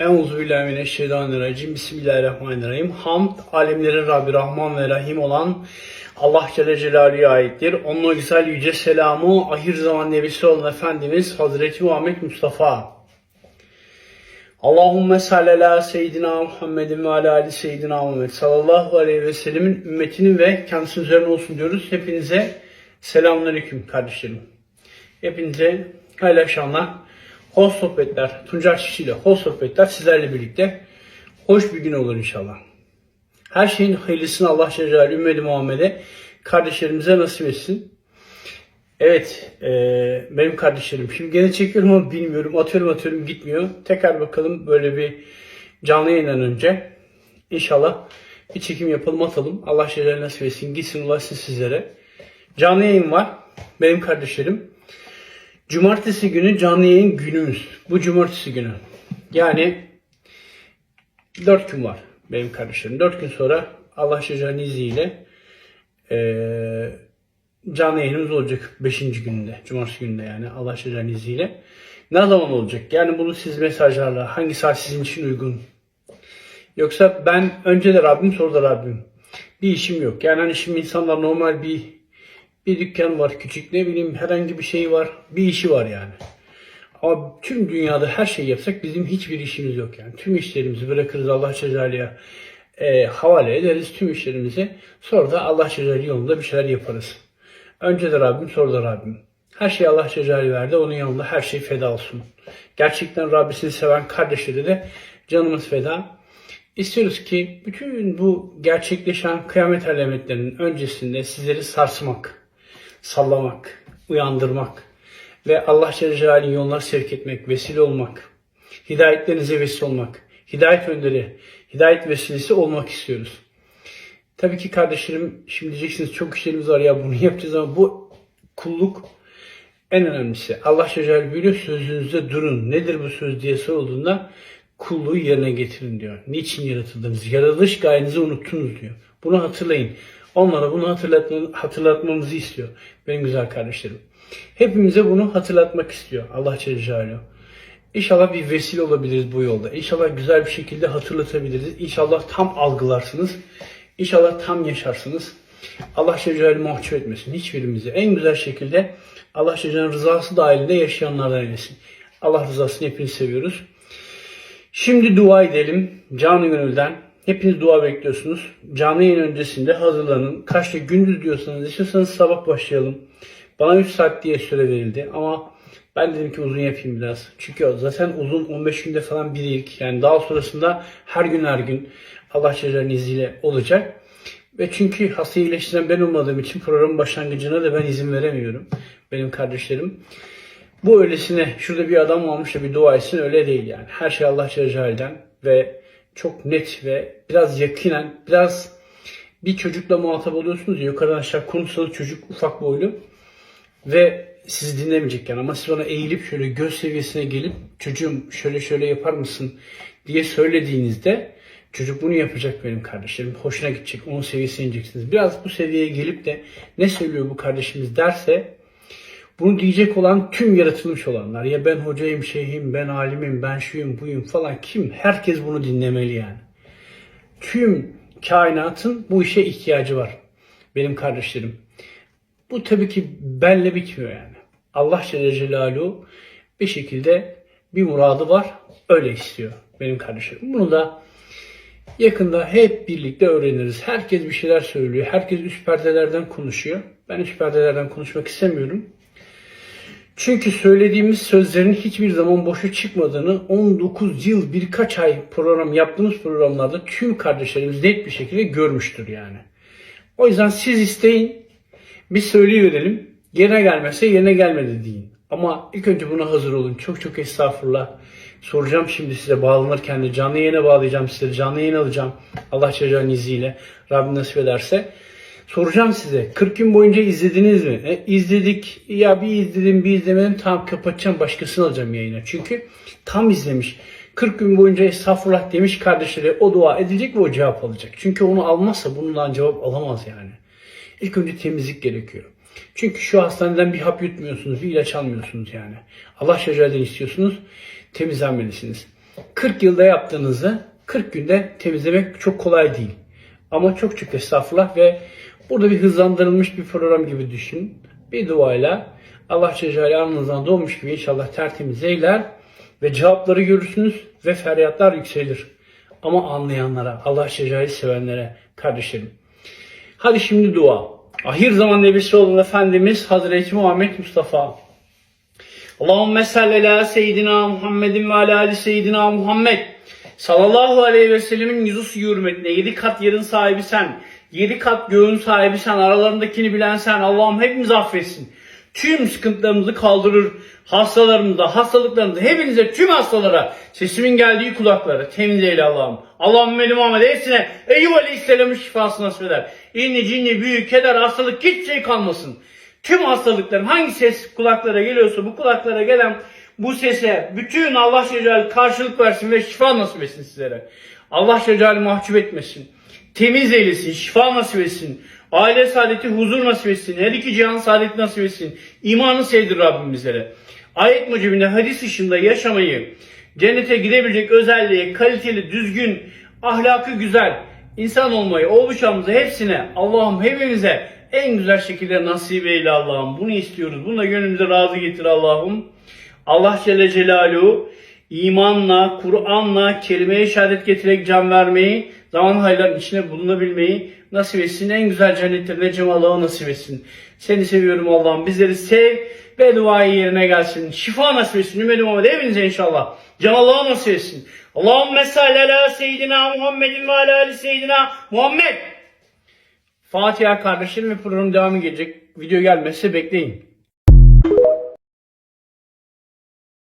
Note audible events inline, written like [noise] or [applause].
Euzubillahimineşşeytanirracim. Bismillahirrahmanirrahim. Hamd, alemlerin Rabbi Rahman ve Rahim olan Allah Celle Celaluhu'ya aittir. Onun o güzel yüce selamı ahir zaman nebisi olan Efendimiz Hazreti Muhammed Mustafa. Allahümme salli ala seyyidina Muhammedin ve ala ali seyyidina Muhammed sallallahu aleyhi ve sellemin ümmetinin ve kendisinin üzerine olsun diyoruz. Hepinize selamünaleyküm kardeşlerim. Hepinize hayırlı akşamlar. Hoş sohbetler, Tuncay Çiçi ile hoş sohbetler sizlerle birlikte. Hoş bir gün olur inşallah. Her şeyin hayırlısını Allah Celle ümmeti Muhammed'e kardeşlerimize nasip etsin. Evet, e, benim kardeşlerim. Şimdi gene çekiyorum ama bilmiyorum. Atıyorum atıyorum gitmiyor. Tekrar bakalım böyle bir canlı yayından önce. İnşallah bir çekim yapalım atalım. Allah Celaluhu nasip etsin. Gitsin ulaşsın sizlere. Canlı yayın var. Benim kardeşlerim. Cumartesi günü canlı yayın günümüz. Bu cumartesi günü. Yani 4 gün var benim kardeşlerim. 4 gün sonra Allah Şecer'in izniyle eee canlı yayınımız olacak 5. gününde. Cumartesi gününde yani Allah Şecer'in izniyle. Ne zaman olacak? Yani bunu siz mesajlarla hangi saat sizin için uygun? Yoksa ben önce de Rabbim sonra da Rabbim. Bir işim yok. Yani hani şimdi insanlar normal bir bir dükkan var küçük ne bileyim herhangi bir şey var. Bir işi var yani. Ama tüm dünyada her şey yapsak bizim hiçbir işimiz yok yani. Tüm işlerimizi bırakırız Allah Cezali'ye e, havale ederiz tüm işlerimizi. Sonra da Allah Cezali yolunda bir şeyler yaparız. Önce de Rabbim sonra da Rabbim. Her şeyi Allah Cezali verdi. Onun yanında her şey feda olsun. Gerçekten Rabbisini seven kardeşleri de canımız feda. İstiyoruz ki bütün bu gerçekleşen kıyamet alametlerinin öncesinde sizleri sarsmak, sallamak, uyandırmak ve Allah Celle yoluna sevk etmek, vesile olmak, hidayetlerinize vesile olmak, hidayet önderi, hidayet vesilesi olmak istiyoruz. Tabii ki kardeşlerim şimdi diyeceksiniz çok işlerimiz var ya bunu [laughs] yapacağız ama bu kulluk en önemlisi. Allah Celle Celaluhu sözünüzde durun. Nedir bu söz diye sorulduğunda kulluğu yerine getirin diyor. Niçin yaratıldınız? Yaratılış gayenizi unuttunuz diyor. Bunu hatırlayın. Onlara bunu hatırlatma, hatırlatmamızı istiyor. Benim güzel kardeşlerim. Hepimize bunu hatırlatmak istiyor Allah Celle Celaluhu. İnşallah bir vesile olabiliriz bu yolda. İnşallah güzel bir şekilde hatırlatabiliriz. İnşallah tam algılarsınız. İnşallah tam yaşarsınız. Allah Celle mahcup etmesin hiçbirimizi. En güzel şekilde Allah Celle Celaluhu'nun rızası dahilinde yaşayanlardan eylesin. Allah rızasını hepiniz seviyoruz. Şimdi dua edelim canı gönülden. Hepiniz dua bekliyorsunuz. Canlı yayın öncesinde hazırlanın. Kaçta gündüz diyorsanız istiyorsanız sabah başlayalım. Bana 3 saat diye süre verildi ama ben dedim ki uzun yapayım biraz. Çünkü zaten uzun 15 günde falan bir ilk. Yani daha sonrasında her gün her gün Allah Ceza'nın izniyle olacak. Ve çünkü hasta iyileştiren ben olmadığım için programın başlangıcına da ben izin veremiyorum. Benim kardeşlerim. Bu öylesine şurada bir adam varmış da bir dua etsin öyle değil yani. Her şey Allah Celle ve çok net ve biraz yakinen biraz bir çocukla muhatap oluyorsunuz ya yukarıdan aşağı konuşsanız çocuk ufak boylu ve sizi dinlemeyecekken ama siz ona eğilip şöyle göz seviyesine gelip çocuğum şöyle şöyle yapar mısın diye söylediğinizde çocuk bunu yapacak benim kardeşlerim. Hoşuna gidecek. Onun seviyesine ineceksiniz. Biraz bu seviyeye gelip de ne söylüyor bu kardeşimiz derse bunu diyecek olan tüm yaratılmış olanlar ya ben hocayım, şeyhim, ben alimim, ben şuyum, buyum falan kim? Herkes bunu dinlemeli yani. Tüm kainatın bu işe ihtiyacı var. Benim kardeşlerim. Bu tabii ki benle bitmiyor yani. Allah Celle Celaluhu bir şekilde bir muradı var. Öyle istiyor benim kardeşlerim. Bunu da yakında hep birlikte öğreniriz. Herkes bir şeyler söylüyor. Herkes üst perdelerden konuşuyor. Ben üst perdelerden konuşmak istemiyorum. Çünkü söylediğimiz sözlerin hiçbir zaman boşa çıkmadığını 19 yıl birkaç ay program yaptığımız programlarda tüm kardeşlerimiz net bir şekilde görmüştür yani. O yüzden siz isteyin biz söyleyiverelim. Yerine gelmezse yerine gelmedi deyin. Ama ilk önce buna hazır olun. Çok çok estağfurullah. Soracağım şimdi size bağlanırken de canlı yayına bağlayacağım size. Canlı yayın alacağım. Allah Celle izniyle. Rabbim nasip ederse. Soracağım size 40 gün boyunca izlediniz mi? E, izledik. Ya bir izledim bir izlemedim. Tamam kapatacağım başkasını alacağım yayına. Çünkü tam izlemiş. 40 gün boyunca estağfurullah demiş kardeşleri o dua edilecek ve o cevap alacak. Çünkü onu almazsa bundan cevap alamaz yani. İlk önce temizlik gerekiyor. Çünkü şu hastaneden bir hap yutmuyorsunuz, bir ilaç almıyorsunuz yani. Allah şecerden istiyorsunuz, temizlenmelisiniz. 40 yılda yaptığınızı 40 günde temizlemek çok kolay değil. Ama çok çok estağfurullah ve burada bir hızlandırılmış bir program gibi düşün. Bir duayla Allah Celle alnınızdan doğmuş gibi inşallah tertemiz eyler ve cevapları görürsünüz ve feryatlar yükselir. Ama anlayanlara, Allah Celle sevenlere kardeşlerim. Hadi şimdi dua. Ahir zaman nebisi olan Efendimiz Hazreti Muhammed Mustafa. Allahümme salli ala seyyidina Muhammedin ve ala ali seyyidina Muhammed. Sallallahu aleyhi ve sellemin yüzü suyu yedi kat yerin sahibi sen. Yedi kat göğün sahibi sen. Aralarındakini bilen sen. Allah'ım hepimizi affetsin. Tüm sıkıntılarımızı kaldırır. Hastalarımıza, hastalıklarımıza, hepinize, tüm hastalara, sesimin geldiği kulaklara temiz eyle Allah'ım. Allah'ım benim Muhammed hepsine Eyüp Aleyhisselam'ın şifasını nasip eder. İnni, cinni, büyük, keder, hastalık hiç şey kalmasın. Tüm hastalıkların hangi ses kulaklara geliyorsa bu kulaklara gelen bu sese bütün Allah Celle karşılık versin ve şifa nasip etsin sizlere. Allah Celle mahcup etmesin. Temiz eylesin, şifa nasip etsin. Aile saadeti, huzur nasip etsin. Her iki cihan saadet nasip etsin. İmanı sevdir Rabbim bizlere. Ayet mucibinde hadis dışında yaşamayı, cennete gidebilecek özelliği, kaliteli, düzgün, ahlakı güzel, insan olmayı, oluşamızı hepsine Allah'ım hepimize en güzel şekilde nasip eyle Allah'ım. Bunu istiyoruz. Bununla gönlümüze razı getir Allah'ım. Allah Celle Celaluhu imanla, Kur'an'la, kelime-i şehadet getirerek can vermeyi, zaman hayırların içine bulunabilmeyi nasip etsin. En güzel cennetlerine cemalığa nasip etsin. Seni seviyorum Allah'ım. Bizleri sev ve duayı yerine gelsin. Şifa nasip etsin. Ümmedim Muhammed hepinize inşallah. Cemalığa nasip etsin. Allahümme salli ala seyyidina Muhammedin ve ala ali seyyidina Muhammed. Fatiha kardeşlerim ve programın devamı gelecek. Video gelmezse bekleyin.